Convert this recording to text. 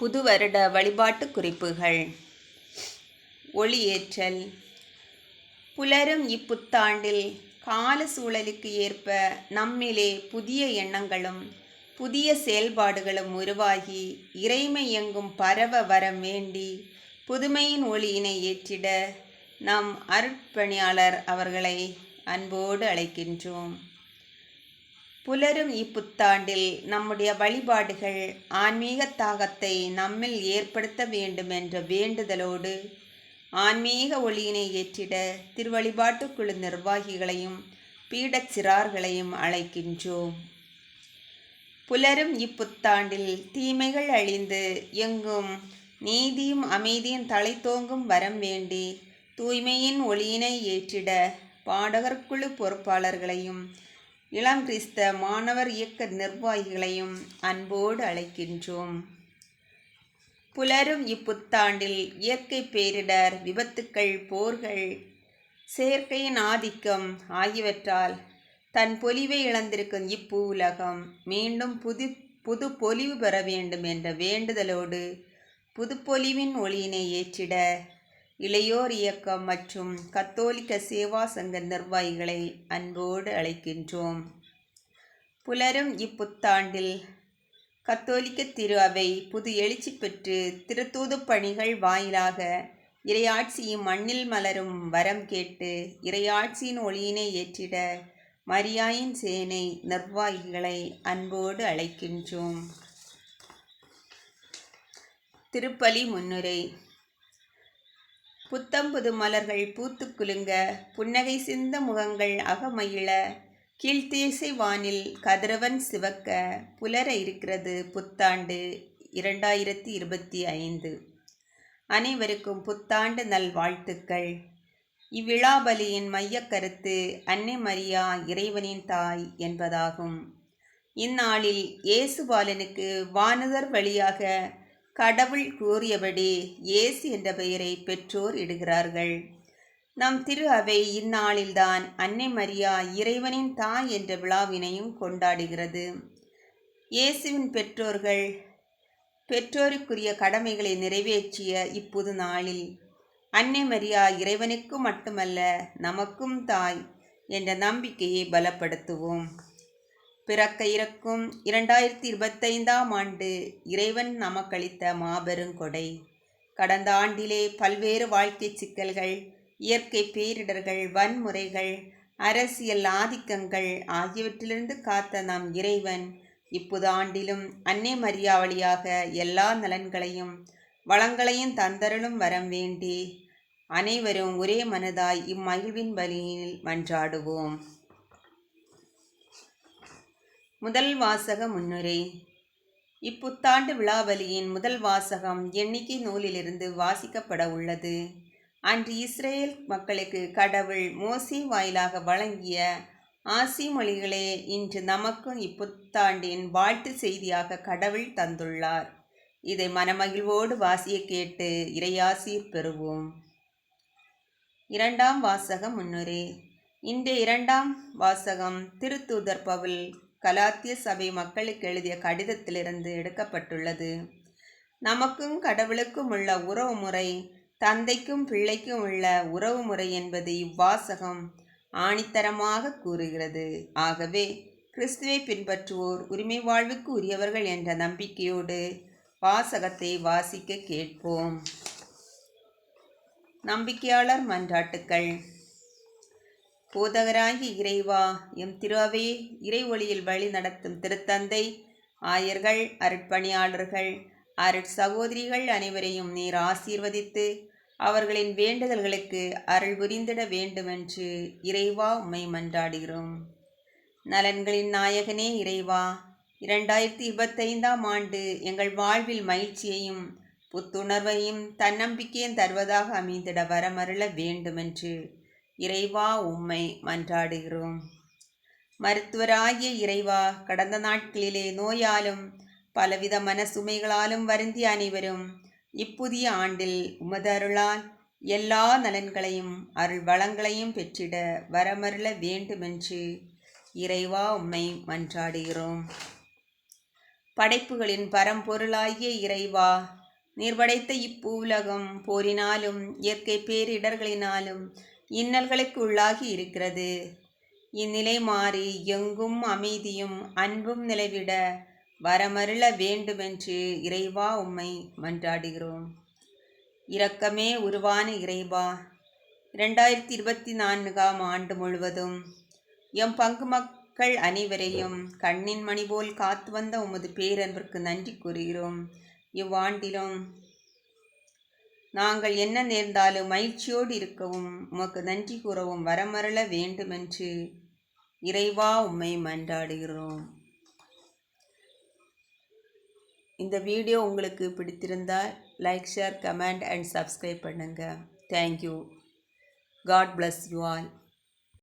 புது வருட வழிபாட்டு குறிப்புகள். ஒளியேற்றல். புலரும் இப்புத்தாண்டில் கால சூழலுக்கு ஏற்ப நம்மிலே புதிய எண்ணங்களும் புதிய செயல்பாடுகளும் உருவாகி இறைமை எங்கும் பரவ வரம் வேண்டி புதுமையின் ஒளியினை ஏற்றிட நம் அருட்பணியாளர் அவர்களை அன்போடு அழைக்கின்றோம். புலரும் இப்புத்தாண்டில் நம்முடைய வழிபாடுகள் ஆன்மீக தாகத்தை நம்மில் ஏற்படுத்த வேண்டும் என்ற வேண்டுதலோடு ஆன்மீக ஒளியினை ஏற்றிட திருவழிபாட்டு குழு நிர்வாகிகளையும் பீடச் சிறார்களையும் அழைக்கின்றோம். புலரும் இப்புத்தாண்டில் தீமைகள் அழிந்து எங்கும் நீதியும் அமைதியும் தலைத்தோங்கும் வரம் வேண்டி தூய்மையின் ஒளியினை ஏற்றிட பாடகர்குழு பொறுப்பாளர்களையும் இளம் கிறிஸ்த மாணவர் இயக்க நிர்வாகிகளையும் அன்போடு அழைக்கின்றோம். புலரும் இப்புத்தாண்டில் இயற்கை பேரிடர் விபத்துக்கள் போர்கள் செயற்கையின் ஆதிக்கம் ஆகியவற்றால் தன் பொலிவை இழந்திருக்கும் இப்பூ உலகம் மீண்டும் புது புது பொலிவு பெற வேண்டும் என்ற வேண்டுதலோடு புதுப்பொலிவின் ஒளியினை ஏற்றிட இளையோர் இயக்கம் மற்றும் கத்தோலிக்க சேவா சங்க நிர்வாகிகளை அன்போடு அழைக்கின்றோம். புலரும் இப்புத்தாண்டில் கத்தோலிக்க திரு அவை புது எழுச்சி பெற்று திருத்தூது பணிகள் வாயிலாக இறையாட்சியும் மண்ணில் மலரும் வரம் கேட்டு இறையாட்சியின் ஒளியினை ஏற்றிட மரியாயின் சேனை நிர்வாகிகளை அன்போடு அழைக்கின்றோம். திருப்பலி முன்னுரை புத்தம்புது மலர்கள் பூத்து குலுங்க புன்னகை சிந்த முகங்கள் அகமயிழ கீழ்த்தேசை வானில் கதிரவன் சிவக்க புலர இருக்கிறது புத்தாண்டு இரண்டாயிரத்தி இருபத்தி ஐந்து. அனைவருக்கும் புத்தாண்டு நல்வாழ்த்துக்கள். இவ்விழாபலியின் மையக் கருத்து அன்னை மரியா இறைவனின் தாய் என்பதாகும். இந்நாளில் இயேசுபாலனுக்கு வானுதர் வழியாக கடவுள் கூறியபடி இயேசு என்ற பெயரை பெற்றோர் இடுகிறார்கள். நம் திரு அவை இந்நாளில்தான் அன்னை மரியா இறைவனின் தாய் என்ற விழாவினையும் கொண்டாடுகிறது. இயேசுவின் பெற்றோர்கள் பெற்றோருக்குரிய கடமைகளை நிறைவேற்றிய இப்புது நாளில் அன்னை மரியா இறைவனுக்கு மட்டுமல்ல நமக்கும் தாய் என்ற நம்பிக்கையை பலப்படுத்துவோம். பிறக்க இறக்கும் இரண்டாயிரத்தி இருபத்தைந்தாம் ஆண்டு இறைவன் நமக்களித்த மாபெரும் கொடை கடந்த ஆண்டிலே பல்வேறு வாழ்க்கை சிக்கல்கள் இயற்கை பேரிடர்கள் வன்முறைகள் அரசியல் ஆதிக்கங்கள் ஆகியவற்றிலிருந்து காத்த நம் இறைவன் இப்புது ஆண்டிலும் அன்னை மரியா வழியாக எல்லா நலன்களையும் வளங்களையும் தந்தருளும் வரம் வேண்டி அனைவரும் ஒரே மனதாய் இம்மகிழ்வின் பலியில் மன்றாடுவோம். முதல் வாசக முன்னுரை. இப்புத்தாண்டு விழாவலியின் முதல் வாசகம் எண்ணிக்கை நூலிலிருந்து வாசிக்கப்பட உள்ளது. அன்று இஸ்ரேல் மக்களுக்கு கடவுள் மோசி வாயிலாக வழங்கிய ஆசி மொழிகளே இன்று நமக்கும் இப்புத்தாண்டின் வாழ்த்து செய்தியாக கடவுள் தந்துள்ளார். இதை மனமகிழ்வோடு வாசிய கேட்டு இறையாசீர் பெறுவோம். இரண்டாம் வாசகம் முன்னுரை. இந்த இரண்டாம் வாசகம் திருத்தூதர் பவுல் கலாத்திய சபை மக்களுக்கு எழுதிய கடிதத்திலிருந்து எடுக்கப்பட்டுள்ளது. நமக்கும் கடவுளுக்கும் உள்ள உறவு முறை தந்தைக்கும் பிள்ளைக்கும் உள்ள உறவு முறை என்பது இவ்வாசகம் ஆணித்தரமாக கூறுகிறது. ஆகவே கிறிஸ்துவை பின்பற்றுவோர் உரிமை வாழ்வுக்கு உரியவர்கள் என்ற நம்பிக்கையோடு வாசகத்தை வாசிக்க கேட்போம். நம்பிக்கையாளர் மன்றாட்டுக்கள். போதகராகி இறைவா எம் திருவே இறை ஒளியில் வழி நடத்தும் திருத்தந்தை ஆயர்கள் அருட்பணியாளர்கள் அருட் சகோதரிகள் அனைவரையும் நீர் ஆசீர்வதித்து அவர்களின் வேண்டுதல்களுக்கு அருள் புரிந்திட வேண்டுமென்று இறைவா உம்மை மன்றாடுகிறோம். நலன்களின் நாயகனே இறைவா இரண்டாயிரத்தி இருபத்தைந்தாம் ஆண்டு எங்கள் வாழ்வில் மகிழ்ச்சியையும் புத்துணர்வையும் தன்னம்பிக்கையும் தருவதாக அமைந்திட வரமருள வேண்டுமென்று இறைவா உம்மை மன்றாடுகிறோம். மருத்துவராகிய இறைவா கடந்த நாட்களிலே நோயாலும் பலவித மனசுமைகளாலும் வருந்திய அனைவரும் இப்புதிய ஆண்டில் உமது அருளால் எல்லா நலன்களையும் அருள் வளங்களையும் பெற்றிட வரமருள வேண்டுமென்று இறைவா உம்மை மன்றாடுகிறோம். படைப்புகளின் பரம்பொருளாகிய இறைவா நீர் படைத்த இப்பூவுலகம் போரினாலும் இயற்கை பேரிடர்களினாலும் இன்னல்களுக்கு உள்ளாகி இருக்கிறது. இந்நிலை மாறி எங்கும் அமைதியும் அன்பும் நிலைவிட வரமருள வேண்டுமென்று இறைவா உம்மை மன்றாடுகிறோம். இரக்கமே உருவான இறைவா இரண்டாயிரத்தி இருபத்தி நான்காம் ஆண்டு முழுவதும் எம் பங்கு மக்கள் அனைவரையும் கண்ணின் மணி போல் காத்து வந்த உமது பேரன்பிற்கு நன்றி கூறுகிறோம். இவ்வாண்டிலும் நாங்கள் என்ன நேர்ந்தாலும் மகிழ்ச்சியோடு இருக்கவும் உமக்கு நன்றி கூறவும் வரமரள வேண்டுமென்று இறைவா உம்மை மன்றாடுகிறோம். இந்த வீடியோ உங்களுக்கு பிடித்திருந்தால் like share comment and subscribe பண்ணுங்கள் thank you God bless you all